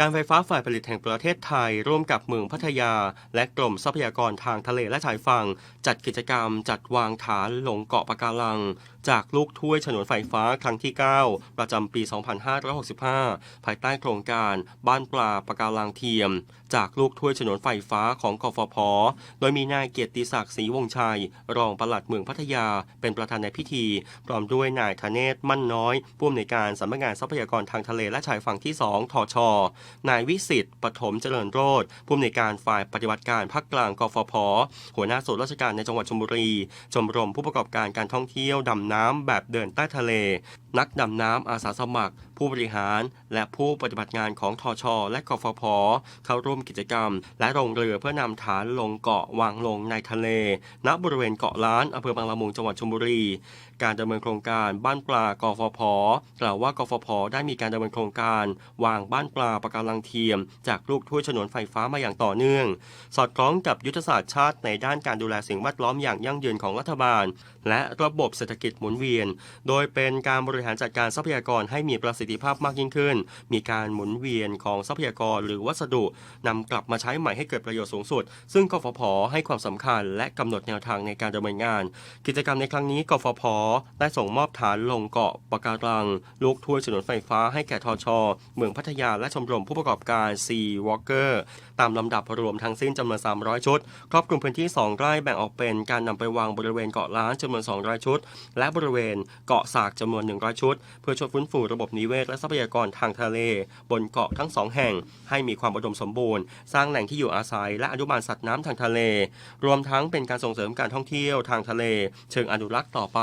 การไฟฟ้าฝ่ายผลิตแห่งประเทศไทย ร่วมกับเมืองพัทยา และกรมทรัพยากรทางทะเลและชายฝั่งจัดกิจกรรม จัดวางฐานลงเกาะปะการัง จากลูกถ้วยฉนวนไฟฟ้าครั้งที่ 9 ประจำปี 2565 ภายใต้โครงการบ้านปลาปะการังเทียม จากลูกถ้วยฉนวนไฟฟ้าของกฟผโดยมีนายเกียรติศักดิ์ศรีวงศ์ชัย รองปลัดเมืองพัทยา เป็นประธานในพิธี พร้อมด้วยนายธเนศมั่นน้อยผู้อำนวยการสำนักงานทรัพยากรทางทะเลและชายฝั่งที่ 2 ทชนายวิสิทธิ์ปฐมเจริญโรธผู้อำนวยการฝ่ายปฏิบัติการภาคกลางกฟผหัวหน้าส่วนราชการในจังหวัดชลบุรี ชมรมผู้ประกอบการการท่องเที่ยวดำน้ำแบบเดินใต้ทะเล นักดำน้ำอาสาสมัคร ผู้บริหาร และผู้ปฏิบัติงานของทชและกฟผเข้าร่วมกิจกรรม และลงเรือเพื่อนำฐานลงเกาะวางลงในทะเล ณบริเวณเกาะล้านอำเภอบางละมุงจังหวัดชลบุรี การดำเนินโครงการบ้านปลากฟผกล่าวว่ากฟผได้มีการดำเนินโครงการ วางบ้านปลาปะการังเทียม จากลูกถ้วยฉนวนไฟฟ้ามาอย่างต่อเนื่อง สอดคล้องกับยุทธศาสตร์ชาติในด้านการดูแลสิ่งแวดล้อมอย่างยั่งยืนของรัฐบาล และระบบเศรษฐกิจหมุนเวียน โดยเป็นการบริหารจัดการทรัพยากรให้มีประสิทธิภาพมากยิ่งขึ้น มีการหมุนเวียนของทรัพยากรหรือวัสดุนำกลับมาใช้ใหม่ให้เกิดประโยชน์สูงสุด ซึ่งกฟผให้ความสำคัญ และกำหนดแนวทางในการดำเนินงาน กิจกรรมในครั้งนี้กฟผได้ส่งมอบฐานลงเกาะปะการัง ลูกถ้วยฉนวนไฟฟ้าให้แก่ทช เมืองพัทยาและชมรมผู้ประกอบการซีวอลเกอร์ตามลำดับรวมทั้งสิ้นจำนวน 300 ชุด ครอบคลุมพื้นที่ 2 ไร่แบ่งออกเป็นการนำไปวางบริเวณเกาะล้านจำนวน 200 ชุด และบริเวณเกาะสากจำนวน 100 ชุด เพื่อช่วยฟื้นฟูระบบนิเวศและทรัพยากรทางทะเล บนเกาะทั้งสองแห่ง ให้มีความอุดมสมบูรณ์ สร้างแหล่งที่อยู่อาศัย และอนุบาลสัตว์น้ำทางทะเล รวมทั้งเป็นการส่งเสริมการท่องเที่ยวทางทะเล เชิงอนุรักษ์ต่อไป